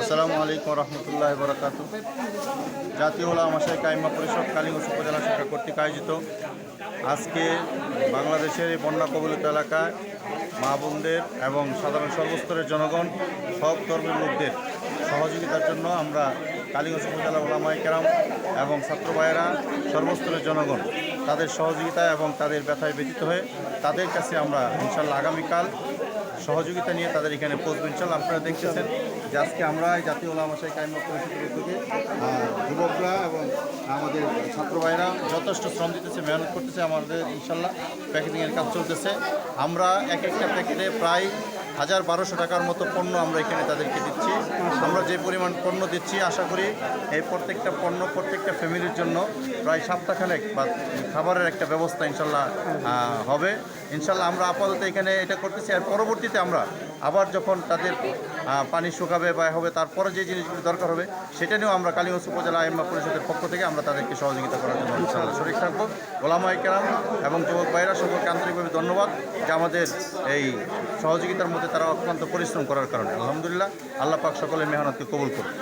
আসসালামু আলাইকুম রহমতুল্লাহ বরকাত জাতীয় ওলামা শাহী কাইমা পরিষদ কালীগঞ্জ উপজেলা শাখা কর্তৃক আয়োজিত। আজকে বাংলাদেশের এই বন্যা কবলিত এলাকায় মা বোনদের এবং সাধারণ সর্বস্তরের জনগণ, সব ধর্মের লোকদের সহযোগিতার জন্য আমরা কালীগঞ্জ উপজেলা ওলামাই কেরাম এবং ছাত্র ভাইয়েরা, সর্বস্তরের জনগণ তাদের সহযোগিতা এবং তাদের ব্যথায় ব্যতীত হয়ে তাদের কাছে আমরা ইনশাল্লাহ আগামীকাল সহযোগিতা নিয়ে তাদের এখানে পৌঁছবেন চল। আপনারা দেখতেছেন যে আজকে আমরা জাতীয় ওলামাশাই কায়ম পরিষদের উদ্যোগে যুবকরা এবং আমাদের ছাত্র ভাইরা যথেষ্ট শ্রম দিতেছে, মেহনত করতেছে আমাদের, ইনশাল্লাহ প্যাকেজিংয়ের কাজ চলতেছে। আমরা এক একটা প্যাকেটে প্রায় হাজার বারোশো টাকার মতো পণ্য আমরা এখানে তাদেরকে দিচ্ছি। আমরা যে পরিমাণ পণ্য দিচ্ছি, আশা করি এই প্রত্যেকটা পণ্য প্রত্যেকটা ফ্যামিলির জন্য প্রায় সপ্তাহখানেক বা খাবারের একটা ব্যবস্থা ইনশাল্লাহ হবে। ইনশাল্লাহ আমরা আপাতত এখানে এটা করতেছি, আর পরবর্তীতে আমরা আবার যখন তাদের পানি শুকাবে বা হবে, তারপরে যে জিনিসগুলি দরকার হবে, সেটা নিয়েও আমরা কালীগঞ্জ উপজেলা আইম্মা পরিষদের পক্ষ থেকে আমরা তাদেরকে সহযোগিতা করার জন্য ইনশাআল্লাহ শরীর থাকব। গোলামাই এবং যুবক ভাইরা সকলকে আন্তরিকভাবে ধন্যবাদ যে আমাদের এই সহযোগিতার মধ্যে তারা অত্যন্ত পরিশ্রম করার কারণে। আলহামদুলিল্লাহ, আল্লাহ পাক সকলের মেহনতকে কবুল করুন